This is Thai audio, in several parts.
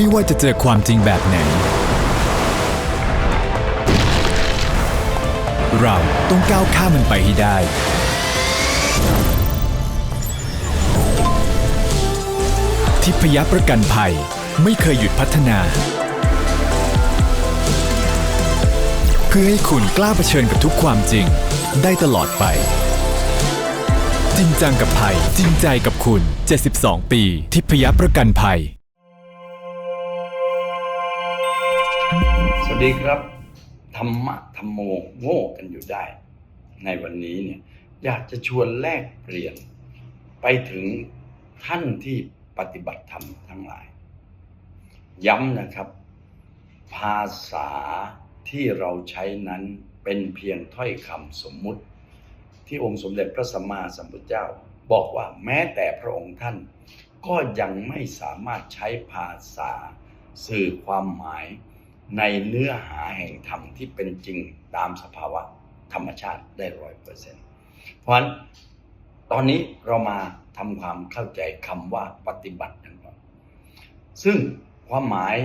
ไม่ว่าจะเจอความจริงแบบไหน เราต้องก้าวข้ามมันไปให้ได้ ทิพยประกันภัยไม่เคยหยุดพัฒนา เพื่อให้คุณกล้าเผชิญกับทุกความจริง ได้ตลอดไป จริงจังกับภัย จริงใจกับคุณ 72 ปี ทิพยประกันภัย วัสดีครับธรรมะธรรมโมโง่กันอยู่ได้ ในวันนี้เนี่ยอยากจะชวนแลกเปลี่ยน ไปถึงท่านที่ปฏิบัติธรรมทั้งหลาย ย้ำนะครับ ภาษาที่เราใช้นั้นเป็นเพียงถ้อยคำสมมุติ ที่องค์สมเด็จพระสัมมาสัมพุทธเจ้า บอกว่าแม้แต่พระองค์ท่าน ก็ยังไม่สามารถใช้ภาษาสื่อความหมาย ในเนื้อหาแห่งธรรมที่เป็นจริงตามสภาวะธรรมชาติได้ร้อยเปอร์เซ็นต์เพราะฉะนั้นตอนนี้เรามาทำความเข้าใจคำว่าปฏิบัติกันก่อนซึ่งความหมาย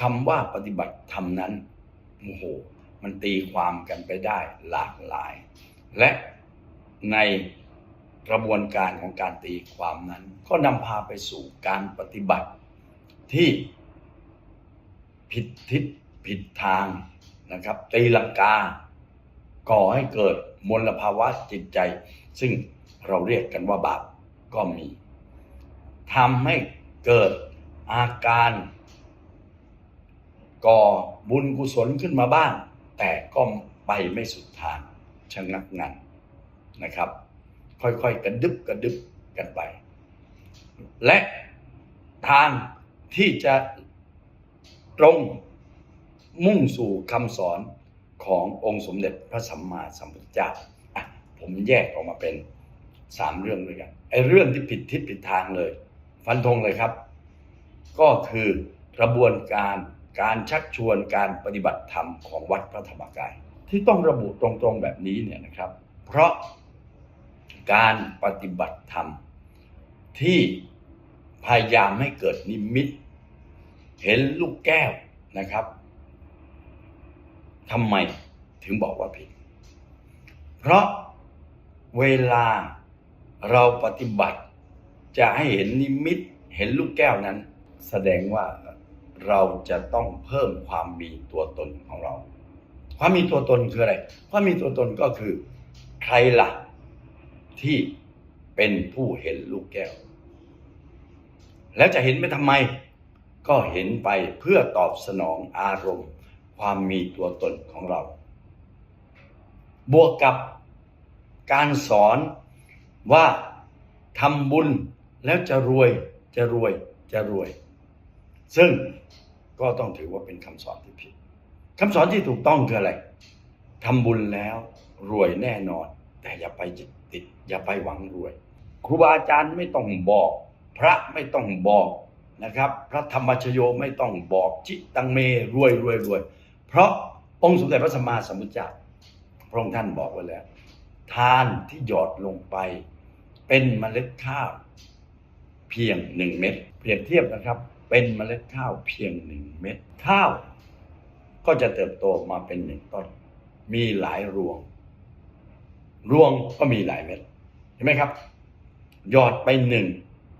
คำว่าปฏิบัติธรรมนั้นโอ้โหมันตีความกันไปได้หลากหลาย และในกระบวนการของการตีความนั้น ก็นำพาไปสู่การปฏิบัติที่ ผิดทิศผิดทางนะครับ ตีลังกา ก่อให้เกิดมลภาวะจิตใจ ซึ่งเราเรียกกันว่าบาปก็มีทำให้เกิดอาการ ก่อบุญกุศลขึ้นมาบ้าง แต่ก็ไปไม่สุดทางชะงักงันนะครับ ค่อยๆกระดึบกระดึบกันไป และทางที่จะ ตรงมุ่งสู่คำสอนขององค์สมเด็จพระสัมมาสัมพุทธเจ้าผมแยกออกมาเป็นสามเรื่องด้วยกันไอ้เรื่องที่ผิดทิศผิดทางเลย ฟันธงเลยครับ ก็คือกระบวนการการชักชวนการปฏิบัติธรรมของวัดพระธรรมกาย ที่ต้องระบุตรงๆแบบนี้เนี่ยนะครับ เพราะการปฏิบัติธรรมที่พยายามให้เกิดนิมิต เห็นลูกแก้วนะครับทำไมถึงบอกว่าผิด เพราะเวลาเราปฏิบัติ จะให้เห็นนิมิตเห็นลูกแก้วนั้น แสดงว่าเราจะต้องเพิ่มความมีตัวตนของเรา ความมีตัวตนคืออะไร ความมีตัวตนก็คือ ใครล่ะที่เป็นผู้เห็นลูกแก้ว แล้วจะเห็นไปทำไม ก็เห็นไปเพื่อตอบสนองอารมณ์ ความมีตัวตนของเรา บวกกับการสอนว่าทำบุญแล้วจะรวยจะรวยจะรวย ซึ่งก็ต้องถือว่าเป็นคำสอนที่ผิดคำสอนที่ถูกต้องคืออะไรทำบุญแล้วรวยแน่นอน แต่อย่าไปจิตติด อย่าไปหวังรวย ครูบาอาจารย์ไม่ต้องบอก พระไม่ต้องบอก นะครับ พระธรรมชโยไม่ต้องบอกจิตังเมรวยรวยรวยเพราะองค์สมเด็จพระสัมมาสัมพุทธเจ้าพระองค์ท่านบอกไว้แล้ว ทานที่หยอดลงไป เป็นเมล็ดข้าวเพียงหนึ่งเม็ดเปรียบเทียบนะครับ เป็นเมล็ดข้าวเพียงหนึ่งเม็ดข้าวก็จะเติบโตมาเป็นหนึ่งต้น มีหลายรวง รวงก็มีหลายเม็ดเห็นไหมครับ หยอดไปหนึ่ง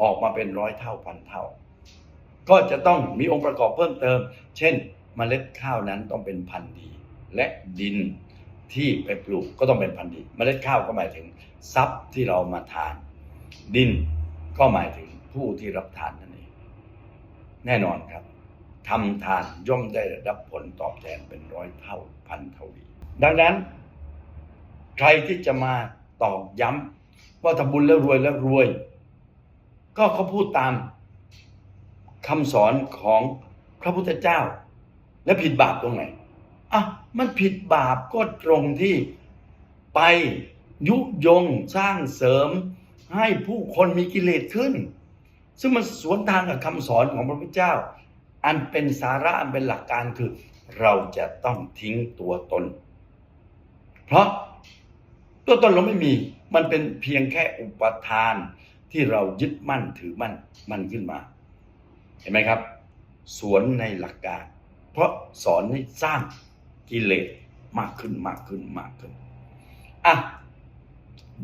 ออกมาเป็นร้อยเท่าพันเท่า ก็จะต้องมีองค์ประกอบเพิ่มเติม เช่นเมล็ดข้าวนั้นต้องเป็นพันธุ์ดี และดินที่ไปปลูกก็ต้องเป็นพันธุ์ดีเมล็ดข้าวก็หมายถึงทรัพย์ที่เรามาทาน ดินก็หมายถึงผู้ที่รับทานนั่นเองแน่นอนครับทำทานย่อมได้รับผลตอบแทนเป็นร้อยเท่าพันเท่าดีดังนั้น ใครที่จะมาตอกย้ำว่าทำบุญแล้วรวยแล้วรวย ก็เขาพูดตาม คำสอนของพระพุทธเจ้า และผิดบาปตรงไหนอะมันผิดบาปก็ตรงที่ไปยุยงสร้างเสริมให้ผู้คนมีกิเลสขึ้น ซึ่งมันสวนทางกับคำสอนของพระพุทธเจ้า อันเป็นสาระอันเป็นหลักการคือ เราจะต้องทิ้งตัวตน เพราะตัวตนเราไม่มี มันเป็นเพียงแค่อุปทานที่เรายึดมั่นถือมั่นมันขึ้นมา เห็นไหมครับ สวนในหลักการ เพราะสอนให้สร้างกิเลสมากขึ้นมากขึ้นมากขึ้นอะ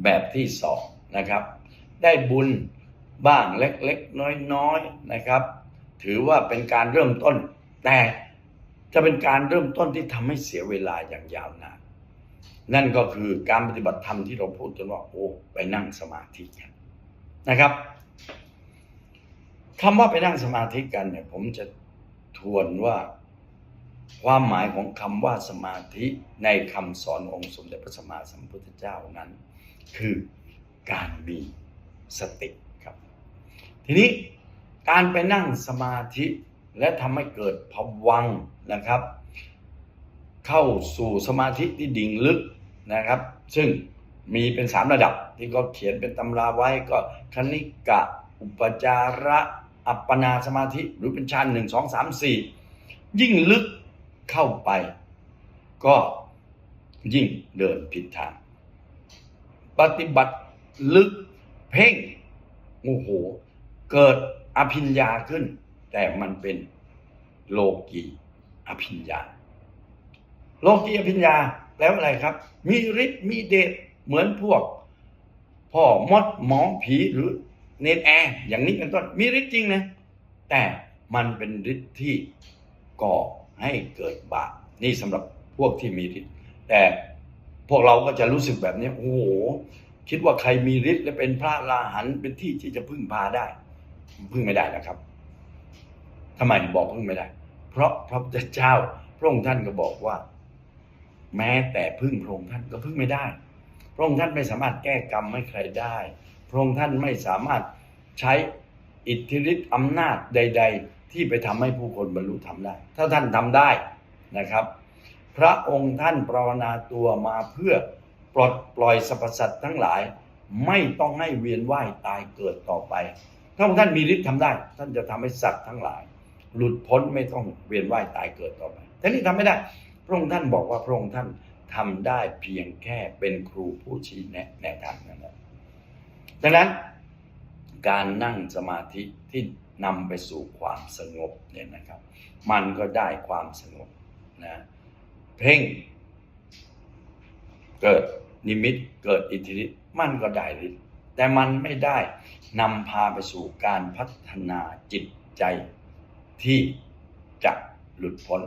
แบบที่สองนะครับ ได้บุญบ้างเล็กๆ น้อยๆนะครับ ถือว่าเป็นการเริ่มต้น แต่จะเป็นการเริ่มต้นที่ทำให้เสียเวลาอย่างยาวนานนั่นก็คือการปฏิบัติธรรมที่เราพูดกันว่าโอ้ไปนั่งสมาธิกันนะครับ คำว่าไปนั่งสมาธิกันเนี่ย ผมจะทวนว่าความหมายของคำว่าสมาธิในคำสอนองค์สมเด็จพระสัมมาสัมพุทธเจ้านั้น คือการมีสติครับ ทีนี้การไปนั่งสมาธิและทำให้เกิดภวังนะครับ เข้าสู่สมาธิที่ดิ่งลึกนะครับ ซึ่งมีเป็นสามระดับที่ก็เขียนเป็นตำราไว้ก็คณิกะ อุปจาระ อัปปนาสมาธิหรือเป็นฌานหนึ่งสองสามสี่ยิ่งลึกเข้าไป ก็ยิ่งเดินผิดทาง ปฏิบัติลึกเพ่งโอ้โห เกิดอภิญญาขึ้น แต่มันเป็นโลกีอภิญญา โลกีอภิญญาแปลว่าอะไรครับ มีฤทธิ์มีเดชเหมือนพวกพ่อมดหมอผีหรือ เนนแอร์อย่างนี้เป็นต้นมีฤทธิ์จริงนะแต่มันเป็นฤทธิ์ที่ก่อให้เกิดบาปนี่สำหรับพวกที่มีฤทธิ์แต่พวกเราก็จะรู้สึกแบบนี้โอ้โหคิดว่าใครมีฤทธิ์และเป็นพระอราหันเป็นที่ที่จะพึ่งพาได้พึ่งไม่ได้นะครับทำไมบอกพึ่งไม่ได้ เพราะพระพุทธเจ้าพระองค์ท่านก็บอกว่า แม้แต่พึ่งพระองค์ท่านก็พึ่งไม่ได้ พระองค์ท่านไม่สามารถแก้กรรมให้ใครได้ พระองค์ท่านไม่สามารถใช้อิทธิฤทธิ์อำนาจใด ๆ ที่ไปทำให้ผู้คนบรรลุธรรมได้ ถ้าท่านทำได้นะครับ พระองค์ท่านปรารณาตัวมาเพื่อปลดปล่อยสรรพสัตว์ทั้งหลาย ไม่ต้องให้เวียนว่ายตายเกิดต่อไป ถ้าองค์ท่านมีฤทธิ์ทำได้ ท่านจะทำให้สัตว์ทั้งหลาย หลุดพ้นไม่ต้องเวียนว่ายตายเกิดต่อไปแต่นี่ทำไม่ได้ พระองค์ท่านบอกว่าพระองค์ท่านทำได้เพียงแค่เป็นครูผู้ชี้แนะแนวทางนั้นนะ ดังนั้นการนั่งสมาธิที่นำไปสู่ความสงบเนี่ยนะครับ มันก็ได้ความสงบนะเพ่งเกิดนิมิตเกิดอิทธิฤทธิ์มันก็ได้ฤทธิ์แต่มันไม่ได้นำพาไปสู่การพัฒนาจิตใจที่จะหลุดพ้น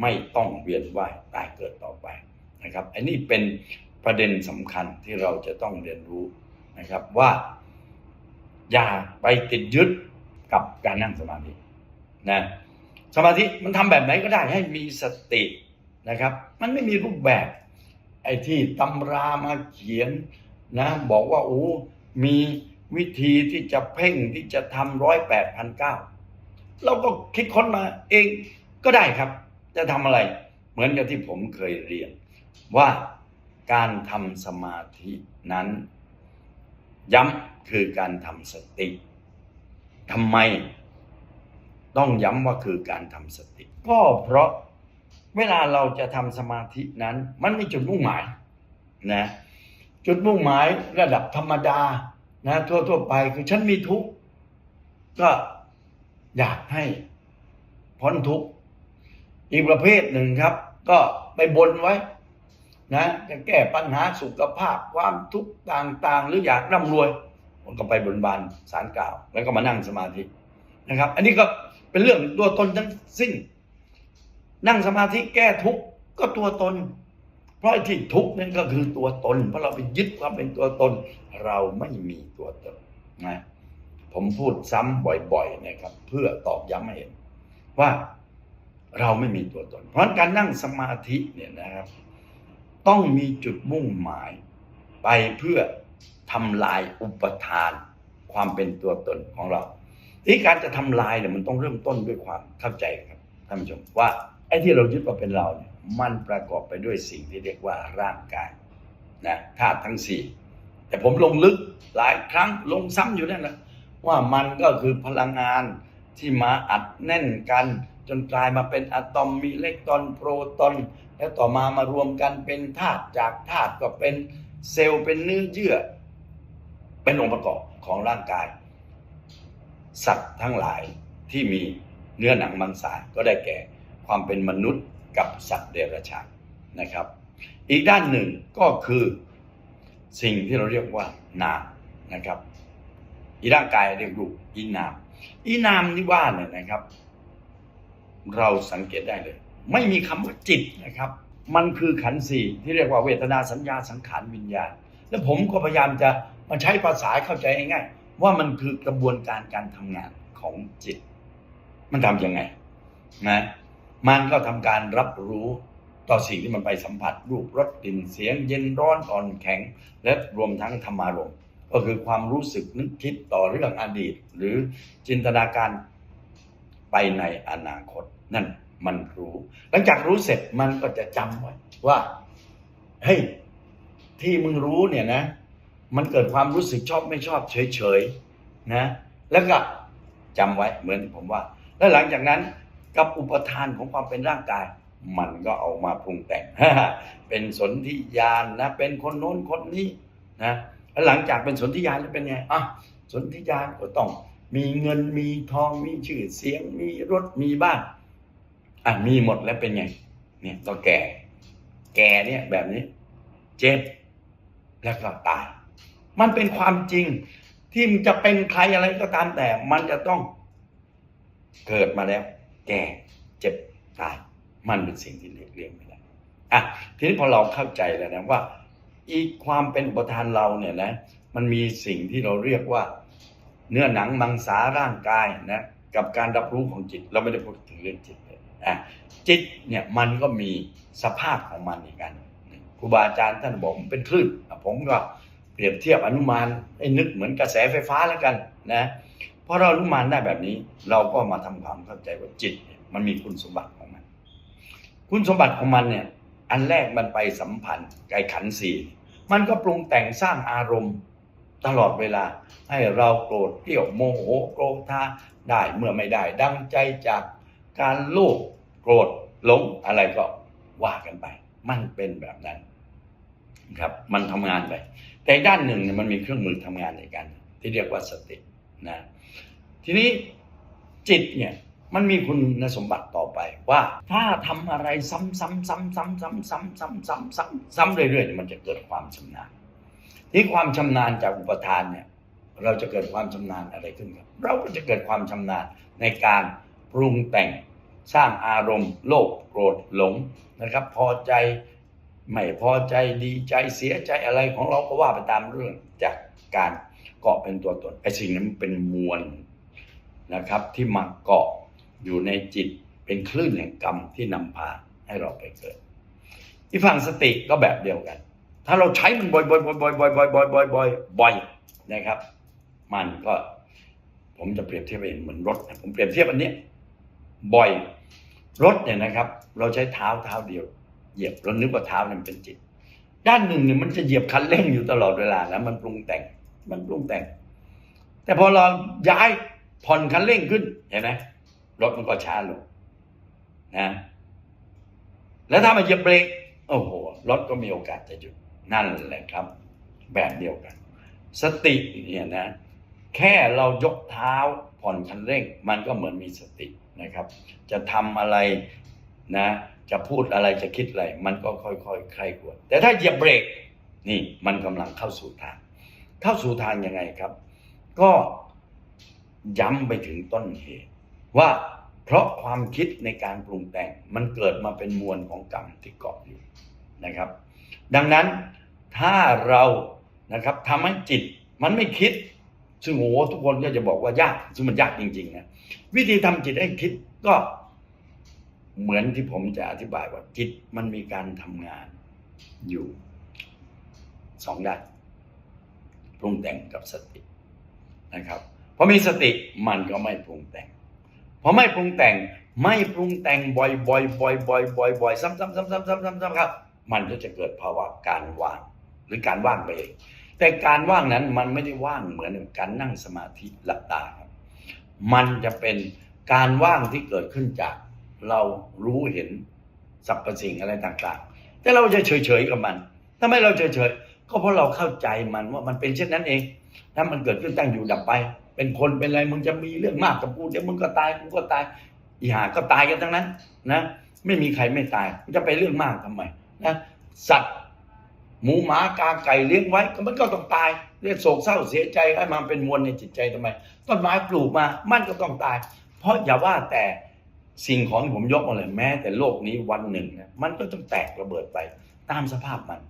ไม่ต้องเวียนว่ายตายเกิดต่อไปนะครับ อันนี้เป็นประเด็นสำคัญที่เราจะต้องเรียนรู้ นะครับว่า อย่าไปติดยึดกับการนั่งสมาธินะสมาธิมันทำแบบไหนก็ได้ให้มีสตินะครับ มันไม่มีรูปแบบ ไอ้ที่ตำรามาเขียนนะบอกว่าโอ้มีวิธีที่จะเพ่งที่จะทำร้อยแปดพันเก้าเราก็คิดค้นมาเองก็ได้ครับ จะทำอะไร เหมือนกับที่ผมเคยเรียน ว่าการทำสมาธินั้น ย้ำคือการทำสติทำไม ต้องย้ำว่าคือการทำสติ ก็เพราะเวลาเราจะทำสมาธินั้น มันมีจุดมุ่งหมายนะจุดมุ่งหมายระดับธรรมดานะทั่วๆไปคือฉันมีทุกข์ก็อยากให้พ้นทุกข์อีกประเภทหนึ่งครับ ก็ไปบนไว้ นะจะแก้ปัญหาสุขภาพความทุกข์ต่างๆ หรืออยากร่ำรวยมันก็ไปบนบานสารกล่าว แล้วก็มานั่งสมาธินะครับ อันนี้ก็เป็นเรื่องตัวตนทั้งสิ้น นั่งสมาธิแก้ทุกข์ก็ตัวตน เพราะที่ทุกข์นั่นก็คือตัวตน เพราะเราไปยึดความเป็นตัวตน เราไม่มีตัวตนนะผมพูดซ้ำบ่อยๆนะครับ เพื่อตอกย้ำให้เห็นว่าเราไม่มีตัวตน เพราะการนั่งสมาธิเนี่ยนะครับ ต้องมีจุดมุ่งหมาย ไปเพื่อทำลายอุปทาน ความเป็นตัวตนของเรา ที่การจะทำลายเนี่ยมันต้องเริ่มต้นด้วยความเข้าใจครับท่านผู้ชมว่าไอ้ที่เรายึดว่าเป็นเราเนี่ยมันประกอบไปด้วยสิ่งที่เรียกว่าร่างกายนะธาตุทั้งสี่แต่ผมลงลึกหลายครั้งลงซ้ำอยู่นั่นแหละว่ามันก็คือพลังงานที่มาอัดแน่นกัน จนกลายมาเป็นอะตอมมีอิเล็กตรอนโปรตอน แล้วต่อมามารวมกันเป็นธาตุจากธาตุก็เป็นเซลล์เป็นเนื้อเยื่อ เป็นองค์ประกอบของร่างกาย สัตว์ทั้งหลายที่มีเนื้อหนังมังสาก็ได้แก่ความเป็นมนุษย์กับสัตว์เดรัจฉานนะครับ อีกด้านหนึ่งก็คือสิ่งที่เราเรียกว่านามนะครับ อีร่างกายเรียกรูปอีนาม อีนามที่ว่าเนี่ยนะครับ เราสังเกตได้เลย ไม่มีคำว่าจิตนะครับ มันคือขันธ์สี่ที่เรียกว่าเวทนาสัญญาสังขารวิญญาณ แล้วผมก็พยายามจะมาใช้ภาษาเข้าใจง่ายๆว่ามันคือกระบวนการการทำงานของจิต มันทำยังไงนะมันก็ทำการรับรู้ต่อสิ่งที่มันไปสัมผัสรูปรสกลิ่นเสียง เย็นร้อนอ่อนแข็ง และรวมทั้งธรรมารมณ์ก็คือความรู้สึกนึกคิดต่อเรื่องอดีต หรือจินตนาการไปในอนาคตนั่น มันรู้ หลังจากรู้เสร็จมันก็จะจำไว้ว่าเฮ้ยที่มึงรู้เนี่ยนะ มันเกิดความรู้สึกชอบไม่ชอบเฉยๆนะ แล้วก็จำไว้เหมือนที่ผมว่า แล้วหลังจากนั้นกับอุปทานของความเป็นร่างกาย มันก็เอามาปรุงแต่ง เป็นสนธิญาณนะ เป็นคนโน้นคนนี้นะแล้วหลังจากเป็นสนธิญาณแล้วเป็นไงอะสนธิญาณก็ต้องมีเงินมีทองมีชื่อเสียงมีรถมีบ้าน อะมีหมดแล้วเป็นไง เนี่ยก็แก่ แก่เนี่ยแบบนี้ เจ็บแล้วก็ตาย มันเป็นความจริง ที่มันจะเป็นใครอะไรก็ตามแต่ มันจะต้องเกิดมาแล้ว แก่เจ็บตาย มันเป็นสิ่งที่เลีกเลี่ยงไม่ได้อะทีนี้พอเราเข้าใจแล้วนะว่า อีกความเป็นอุปทานเราเนี่ยนะ มันมีสิ่งที่เราเรียกว่า เนื้อหนังมังสาร่างกายนะ กับการรับรู้ของจิต เราไม่ได้พูดถึงเรื่องจิตเลยะจิตเนี่ยมันก็มีสภาพของมันอีกอันครูบาอาจารย์ท่านบอกมันเป็นคลื่นผมก็เปรียบเทียบอนุมานให้นึกเหมือนกระแสไฟฟ้าแล้วกันนะพอเราอนุมานได้แบบนี้ เราก็มาทำความเข้าใจว่าจิตมันมีคุณสมบัติของมัน คุณสมบัติของมันเนี่ยอันแรกมันไปสัมพันธ์กับไอ้ขันสี่มันก็ปรุงแต่งสร้างอารมณ์ตลอดเวลา ให้เราโกรธเกลียวโมโหโกรธาได้เมื่อไม่ได้ ดังใจจาก การโลภโกรธหลงอะไรก็ว่ากันไป มันเป็นแบบนั้นครับ มันทำงานไป แต่ด้านหนึ่งเนี่ยมันมีเครื่องมือทำงานในกันที่เรียกว่าสตินะทีนี้จิตเนี่ยมันมีคุณสมบัติต่อไปว่าถ้าทำอะไรซ้ำซ้ำซ้ำซ้ำซ้ำซ้ำซ้ำซ้ำซ้ำซ้ำเรื่อยๆมันจะเกิดความชำนาญที่ความชำนาญจากอุปทานเนี่ย เราจะเกิดความชำนาญอะไรขึ้นครับ เราก็จะเกิดความชำนาญในการ ปรุงแต่งสร้างอารมณ์ โลภโกรธหลงนะครับ พอใจไม่พอใจดีใจเสียใจอะไรของเราก็ว่าไปตามเรื่องจากการเกาะเป็นตัวตนไอ้สิ่งนั้นเป็นมวลนะครับ ที่มาเกาะอยู่ในจิตเป็นคลื่นแห่งกรรมที่นำพาให้เราไปเกิด ที่ฝั่งสติก็แบบเดียวกัน ถ้าเราใช้มันบ่อยๆบ่อยๆบ่อยๆบ่อยๆบ่อยๆบ่อยๆบ่อยๆบ่อยนะครับ มันก็ผมจะเปรียบเทียบเห็นเหมือนรถผมเปรียบเทียบอันนี้ บ่อย รถเนี่ยนะครับ เราใช้เท้าเท้าเดียว เหยียบเรานึกว่าเท้าเนี่ยมันเป็นจิต ด้านหนึ่งเนี่ยมันจะเหยียบคันเร่งอยู่ตลอดเวลาแล้วมันปรุงแต่ง มันปรุงแต่ง แต่พอเราย้ายผ่อนคันเร่งขึ้นเห็นไหมรถมันก็ช้าลงนะแล้วถ้ามาเหยียบเบรกโอ้โหรถก็มีโอกาสจะหยุดนั่นแหละครับ แบบเดียวกัน สติเนี่ยนะ แค่เรายกเท้าผ่อนคันเร่ง มันก็เหมือนมีสติ นะครับ จะทำอะไรนะ จะพูดอะไรจะคิดอะไร มันก็ค่อยๆใครควรแต่ถ้าเหยียบเบรกนี่มันกำลังเข้าสู่ทาง เข้าสู่ทางยังไงครับ ก็ย้ำไปถึงต้นเหตุ ว่าเพราะความคิดในการปรุงแต่งมันเกิดมาเป็นมวลของกรรมที่เกาะอยู่นะครับ ดังนั้นถ้าเรานะครับทำให้จิตมันไม่คิด ซึ่งโอ้โหทุกคนก็จะบอกว่ายากซึ่งมันยากจริงๆนะวิธีทำจิตให้คิดก็เหมือนที่ผมจะอธิบายว่าจิตมันมีการทำงานอยู่สองด้านปรุงแต่งกับสตินะครับพอมีสติมันก็ไม่ปรุงแต่งพอไม่ปรุงแต่งไม่ปรุงแต่งบ่อยๆบ่อยๆบ่อยๆบ่อยๆบ่อยๆซ้ำๆซ้ำๆซ้ำๆซ้ำๆซ้ำๆครับ มันก็จะเกิดภาวะการว่าง หรือการว่างไปเอง แต่การว่างนั้นมันไม่ได้ว่างเหมือนการนั่งสมาธิหลับตาครับ มันจะเป็นการว่างที่เกิดขึ้นจากเรารู้เห็นสรรพสิ่งอะไรต่างๆ แต่เราจะเฉยๆกับมันทำไมเราเฉยๆ ก็เพราะเราเข้าใจมันว่ามันเป็นเช่นนั้นเอง ถ้ามันเกิดขึ้นตั้งอยู่ดับไป เป็นคนเป็นอะไรมึงจะมีเรื่องมากกับกูเดี๋ยวมึงก็ตายกูก็ตาย อีหาก็ตายกันทั้งนั้นนะ ไม่มีใครไม่ตาย จะไปเรื่องมากทำไมนะ สัตว์ หมูหมากาไก่เลี้ยงไว้มันก็ต้องตายเรียกโศกเศร้าเสียใจให้มาเป็นมวลในจิตใจทำไม ต้นไม้ปลูกมามันก็ต้องตาย เพราะอย่าว่าแต่สิ่งของที่ผมยกมาเลยแม้ แต่โลกนี้วันหนึ่งนะมันก็ต้องแตกระเบิดไปตามสภาพมัน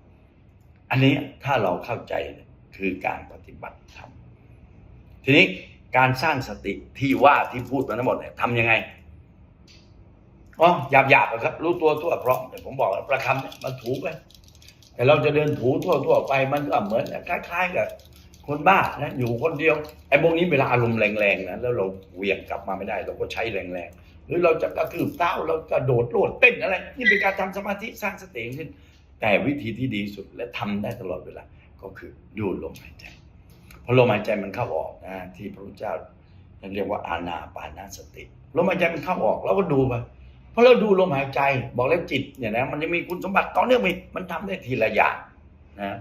อันนี้ถ้าเราเข้าใจคือการปฏิบัติธรรมทีนี้การสร้างสติที่ว่าที่พูดมาทั้งหมดเนี่ยทำยังไงอ๋อหยาบหยาบๆครับ รู้ตัวทั่วพร้อมแต่ผมบอกแล้วประคำเนี่ยมันถูกไป แต่เราจะเดินถูทั่วๆไปมันก็เหมือนคล้ายๆกับคนบ้านะอยู่คนเดียวไอ้พวกนี้เวลาอารมณ์แรงๆนะแล้วเราเหวี่ยงกลับมาไม่ได้ เราก็ใช้แรงๆหรือเราจะกระทืบเท้าเรากระโดดโลดเต้นอะไร นี่เป็นการทำสมาธิสร้างสติขึ้น แต่วิธีที่ดีสุดและทำได้ตลอดเวลาก็คือดูลมหายใจพอลมหายใจมันเข้าออกนะที่พระพุทธเจ้าเรียกว่าอานาปานาสติลมหายใจมันเข้าออกเราก็ดูไป พอเราดูลมหายใจบอกแล้วจิตเนี่ยนะมันจะมีคุณสมบัติต่อเนื่องไปมันทำได้ทีละอย่างนะ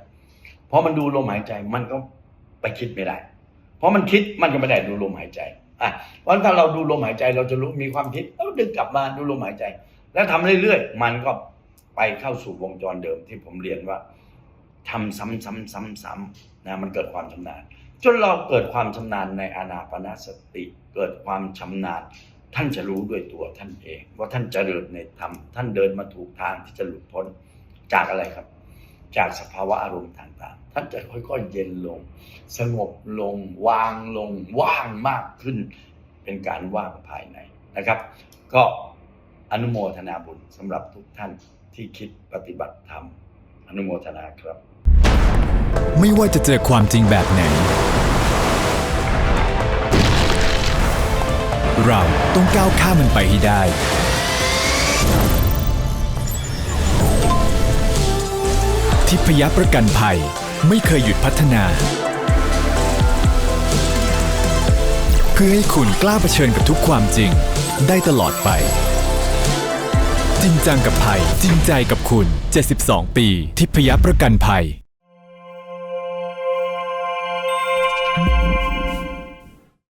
พอมันดูลมหายใจมันก็ไปคิดไม่ได้ เพราะมันคิดมันก็ไม่ได้ดูลมหายใจอะเพราะฉะนั้นถ้าเราดูลมหายใจเราจะรู้มีความคิดแล้วดึงกลับมาดูลมหายใจ แล้วทำเรื่อยๆมันก็ไปเข้าสู่วงจรเดิมที่ผมเรียนว่าทำซ้ำๆๆๆนะมันเกิดความชำนาญจนเราเกิดความชำนาญในอานาปาสติ เกิดความชำนาญ ท่านจะรู้ด้วยตัวท่านเองว่าท่านเจริญในธรรมท่านเดินมาถูกทางที่จะหลุดพ้นจากอะไรครับ จากสภาวะอารมณ์ต่างๆ ท่านจะค่อยๆเย็นลง สงบลง วางลง ว่างมากขึ้น เป็นการว่างภายในนะครับ ก็อนุโมทนาบุญสำหรับทุกท่านที่คิดปฏิบัติธรรมอนุโมทนาครับ ไม่ว่าจะเจอความจริงแบบไหน เราต้องก้าวข้ามมันไปให้ได้ ทิพยประกันภัยไม่เคยหยุดพัฒนา เพื่อให้คุณกล้าเผชิญกับทุกความจริง ได้ตลอดไป จริงจังกับภัย จริงใจกับคุณ 72 ปี ทิพยประกันภัย